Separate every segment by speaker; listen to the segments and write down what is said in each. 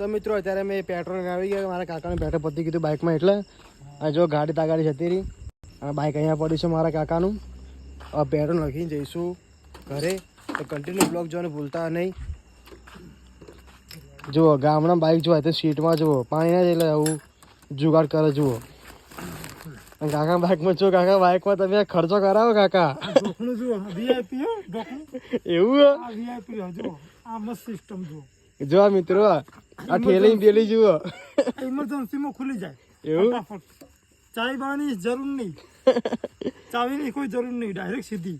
Speaker 1: તો મિત્રો અત્યારે મેં પેટ્રોલ આવી ગયા મારા કાકાને પેટ્રોલ પતી કીધું બાઇકમાં એટલે અને જો ગાડી તાગાડી જતી રહી. અને બાઇક અહીંયા પડ્યું છે મારા કાકાનું. હવે પેટ્રોલ નાખીને જઈશું ઘરે. તો કન્ટિન્યુ બ્લોગ જોવાનું ભૂલતા નહીં. જુઓ ગામના બાઇક જોવા તો સીટમાં જુઓ. પાણી ના જાય એટલે આવું જુગાડ કરે જુઓ. અને કાકા બાઇકમાં જો કાકા બાઇકમાં તમે ખર્ચો કરાવો કાકા.
Speaker 2: ઢોકણું જુઓ વીઆઈપી હો ઢોકણું
Speaker 1: એવું હે?
Speaker 2: આ વીઆઈપી જુઓ. આ મસ્ત સિસ્ટમ જુઓ.
Speaker 1: જો આ મિત્રો આ ઠેલી પેલી જુઓ.
Speaker 2: ઇમરજન્સીમાં ખુલી જાય.
Speaker 1: એવું?
Speaker 2: ચાય બાની જરૂર નહીં. ચાવીની કોઈ જરૂર નહીં ડાયરેક્ટ સીધી.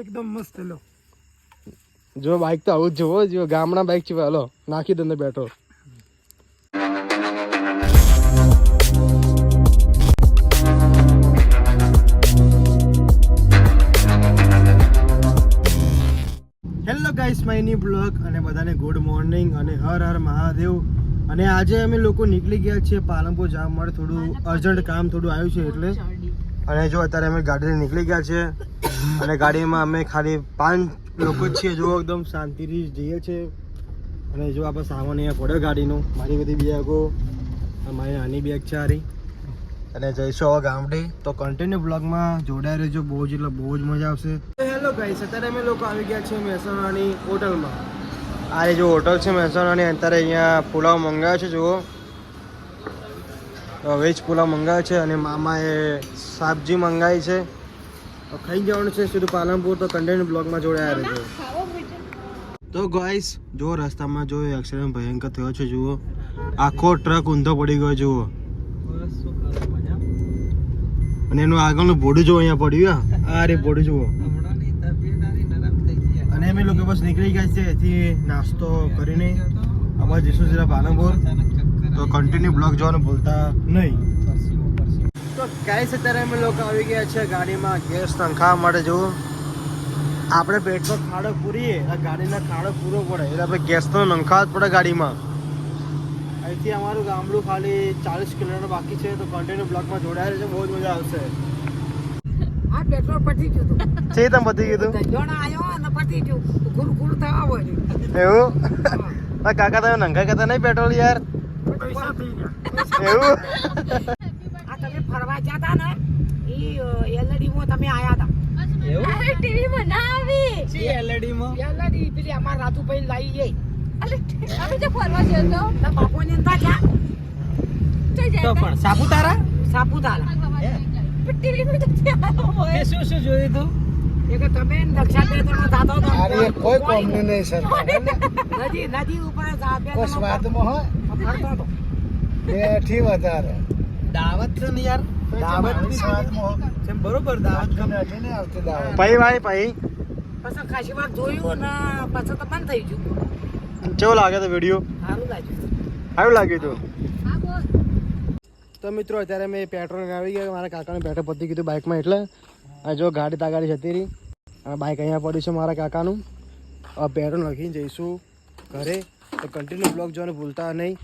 Speaker 2: એકદમ મસ્ત લો.
Speaker 1: જો બાઇક તો આવું જ જોવો જો ગામડા બાઇક છે હલો નાખી દે અંદર petrol hello guys my new blog અને બધાને ગુડ મોર્નિંગ અને હર હર મહાદેવ. અને આજે અમે લોકો નીકળી ગયા છીએ પાલનપુર જવા માટે. થોડું અર્જન્ટ કામ થોડું આવ્યું છે એટલે. અને જો અત્યારે અમે ગાડીથી નીકળી ગયા છે અને ગાડીમાં અમે ખાલી પાંચ લોકો જ છીએ. જો એકદમ શાંતિથી જઈએ છીએ. અને જો આપણે સામાન અહીંયા પડ્યો ગાડીનો. મારી બધી બેગો મારી નાની બેગ છે હારી. અને જઈશું હવે ગામડે. તો કન્ટિન્યુ બ્લોગમાં જોડાઈ રહેજો. બહુ જ એટલે બહુ જ મજા આવશે. હેલો ગાઈસ અત્યારે અમે લોકો આવી ગયા છીએ મહેસાણાની હોટલમાં. આ જો હોટલ છે મહેસાણાની અત્યારે અહીંયા પુલાવ મંગાવ્યો છે જુઓ. વેજ પુલાવ મંગાવ્યો છે અને મામાએ સાબજી મંગાવી છે. ખાઈ જવાનું છે સીધું પાલનપુર તો કન્ટેન્ટ બ્લોગમાં જોડાયા રહેજો. તો ગાઈસ જો રસ્તામાં જો એક્સિડન્ટ ભયંકર થયો છે જુઓ. આખો ટ્રક ઊંધો પડી ગયો જુઓ. અને એનું આગળનું ભોડું જો અહીંયા પડ્યું આ આ રે ભોડું જુઓ. અમે લોકો બસ નીકળી ગયા છે એથી નાસ્તો કરીને અમારે જઈશું જરા પાલનપુર. તો કન્ટિન્યુ બ્લોક જોવાનું ભૂલતા નહીં. તો ગાઈસ અત્યારે અમે લોકો આવી ગયા છે ગાડીમાં. ગેસ નંખાવા માટે જુઓ આપણે પેટનો ખાડો પૂરીએ ગાડીના ખાડો પૂરો પડે. એટલે આપણે ગેસનો નંખા જ પડે ગાડીમાં. અહીંથી અમારું ગામડું ખાલી ચાલીસ કિલોમીટર બાકી છે તો કન્ટિન્યુ બ્લોકમાં જોડાયેલ છે બહુ જ મજા આવશે.
Speaker 3: આ પેટ્રોલ પતી ગયું
Speaker 1: છે તમે બધી કીધું
Speaker 3: ધંધોણ થવા.
Speaker 1: એવું? કાકા તમે નંગા કરતા નહીં પેટ્રોલ યાર?
Speaker 2: પૈસા થઈ ગયા.
Speaker 1: એવું?
Speaker 3: આ તમે ફરવા ગયા હતા ને માં તમે આયા હતા.
Speaker 4: ટીવી માં ના આવી.
Speaker 3: પેલી અમાર રાજુભાઈ લાવી
Speaker 4: અરે અમે જો ફરવા
Speaker 3: બાપુ ને તા જા.
Speaker 4: તો જાય
Speaker 2: સાપુતારા?
Speaker 3: સાપુતારા.
Speaker 4: ટીવી માં તો
Speaker 2: શું શું જોયું તું?
Speaker 3: એ તમે દક્ષા બે ત્રણ દાદો તો
Speaker 1: કોઈ કોમ્બિનેશન
Speaker 3: નદી નદી ઉપર ત્રણ
Speaker 1: સ્વાદમાં હોય?
Speaker 3: ફરતો હતો
Speaker 1: બેઠી વધારે.
Speaker 2: દાવત છે ને યાર?
Speaker 1: દાવત
Speaker 2: જેમ બરોબર દાવત ગમે.
Speaker 1: ભાઈ ભાઈ ભાઈ
Speaker 3: પછી ખાસી વાર જોયું ને પછી તો બંધ થઈ ગયું.
Speaker 1: કેવો લાગે તો વીડિયો
Speaker 3: સારું લાગ્યું.
Speaker 1: સારું લાગ્યું
Speaker 4: તો.
Speaker 1: તો મિત્રો અત્યારે મેં પેટ્રોલ આવી ગયા. મારા કાકાને પેટ્રોલ પતી કીધું બાઇકમાં એટલે. આ જો ગાડી તાગાડી જતી રહી અને બાઇક અહીંયા પડ્યું છે મારા કાકાનું. હવે પેટ્રોલ નાખીને જઈશું ઘરે. તો કન્ટિન્યુ બ્લોગ જોવાનું ભૂલતા નહીં.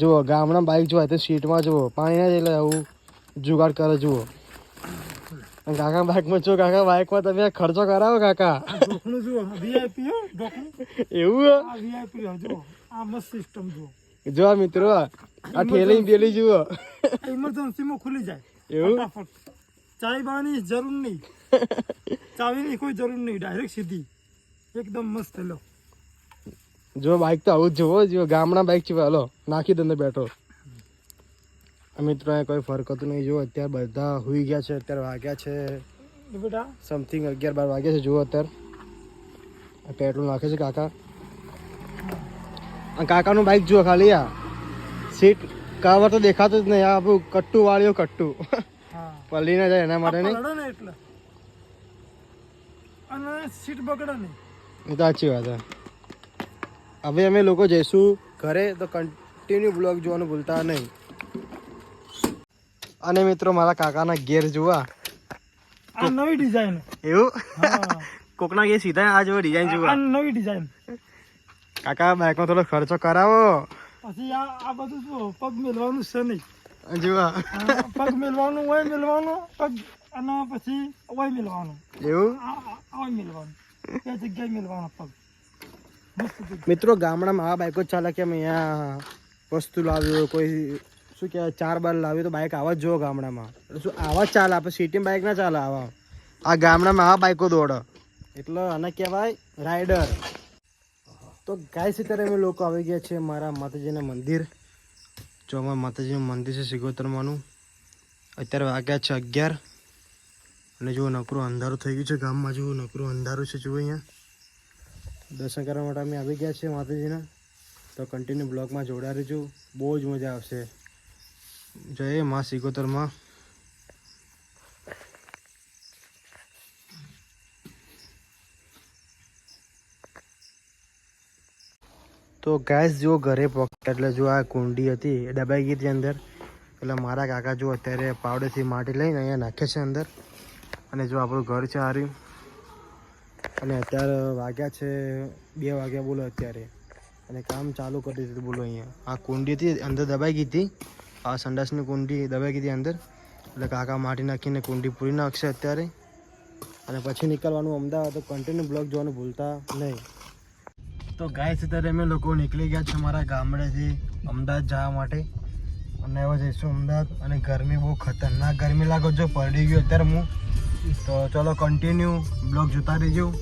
Speaker 1: જુઓ ગામડા બાઇક જોવાય તો સીટમાં જુઓ. પાણી ના એટલે આવું જુગાડ કરે જુઓ. કાકા બાઇકમાં જો કાકા બાઇકમાં તમે ખર્ચો કરાવો કાકા. એવું
Speaker 2: સિસ્ટમ જુઓ
Speaker 1: જો મિત્રો આ ઠેલી પેલી જુઓ.
Speaker 2: ઇમરજન્સીમાં ખુલી જાય.
Speaker 1: એવું?
Speaker 2: ફટાફટ બાવાની બાની જરૂર નહીં. ચાવીની કોઈ જરૂર નહીં ડાયરેક્ટ સીધી. એકદમ મસ્ત લો
Speaker 1: જો બાઇક તો આવું જ જોવો જો ગામડા બાઇક છે હલો નાખી દે બેઠો. મિત્રો અહીંયા કોઈ ફરક હતું નહીં જુઓ અત્યારે બધા હુઈ ગયા છે અત્યારે વાગ્યા છે
Speaker 2: બેટા?
Speaker 1: સમથિંગ અગિયાર બાર વાગ્યા છે જુઓ અત્યારે. પેટ્રોલ નાખે છે કાકા. કાકાનું બાઇક જુઓ ખાલી આ. સીટ કવર તો દેખાતું જ નહીં આ આપણું કટ્ટુ વાળ્યો કટ્ટુ.
Speaker 2: હા
Speaker 1: પલ્લી ના જાય એના માટે નહીં?
Speaker 2: પલળે ને એટલે. અને સીટ બગડે નહીં
Speaker 1: એ તો સાચી વાત હવે અમે લોકો જઈશું ઘરે તો કન્ટિન્યુ બ્લોગ જોવાનું ભૂલતા નહીં. અને મિત્રો મારા કાકાના ઘેર જોવા.
Speaker 2: આ નવી ડિઝાઇન
Speaker 1: એવું? કોકના ઘેર સીધા આ જો ડિઝાઇન
Speaker 2: આ
Speaker 1: જોવા
Speaker 2: નવી ડિઝાઇન
Speaker 1: કાકા બાઇકમાં થોડો ખર્ચો કરાવો.
Speaker 2: પછી આ આ બધું પગ મેળવાનું છે નહીં. આ પગ મિલવાનું હોય મિલવાનું પગ અને પછી હોય મિલવાનું.
Speaker 1: એવું?
Speaker 2: હોય મેલવાનું. બે જગ્યાએ મેલવાનો પગ.
Speaker 1: મિત્રો ગામડામાં આ બાઈકો ચાલે કે અહીંયા વસ્તુ લાવ્યો કોઈ શું કહેવાય ચાર બાર લાવ્યો તો બાઈક આવા જ જુઓ ગામડામાં. એટલે શું આવા જ ચાલે આપણે સિટીમાં બાઈક ના ચાલે આવા. આ ગામડામાં આ બાઈકો દોડે. એટલે આને કહેવાય રાઈડર. તો ગાય અત્યારે અમે લોકો આવી ગયા છે મારા માતાજીના મંદિર. જો અમારા માતાજીનું મંદિર છે સિગોતરમાનું. અત્યારે વાગ્યા છે અગિયાર. અને જુઓ નકરું અંધારું થઈ ગયું છે ગામમાં, જુઓ નકરું અંધારું છે, જુઓ અહીંયા. દર્શન કરવા માટે અમે આવી ગયા છીએ માતાજીના. તો કન્ટિન્યુ બ્લોગમાં જોડા રહેજો. બહુ જ મજા આવશે. જય મા સિકોતરમાં તો ગેસ જો ઘરે પકડ એટલે જો આ કુંડી હતી, એ દબાઈ ગઈ હતી અંદર. એટલે મારા કાકા જો અત્યારે પાવડેથી માટી લઈને અહીંયા નાખે છે અંદર. અને જો આપણું ઘર છે આ અને અત્યારે વાગ્યા છે બે વાગ્યા બોલો અત્યારે. અને કામ ચાલુ કરી દીધું બોલો અહીંયા. આ કુંડી હતી, અંદર દબાઈ ગઈ હતી. આ સંડાસની કુંડી દબાઈ ગઈ હતી અંદર. એટલે કાકા માટી નાખીને કુંડી પૂરી નાખશે અત્યારે. અને પછી નીકળવાનું અમદાવાદ. તો કન્ટિન્યુ બ્લોગ જોવાનું ભૂલતા નહીં. તો ગાય અત્યારે અમે લોકો નીકળી ગયા છે અમારા ગામડેથી અમદાવાદ જવા માટે. અને હવે જઈશું અમદાવાદ. અને ગરમી બહુ ખતરનાક ગરમી લાગો જો પડી ગયું અત્યારે હું. તો ચલો કન્ટિન્યુ બ્લોગ જોતા રહીજો.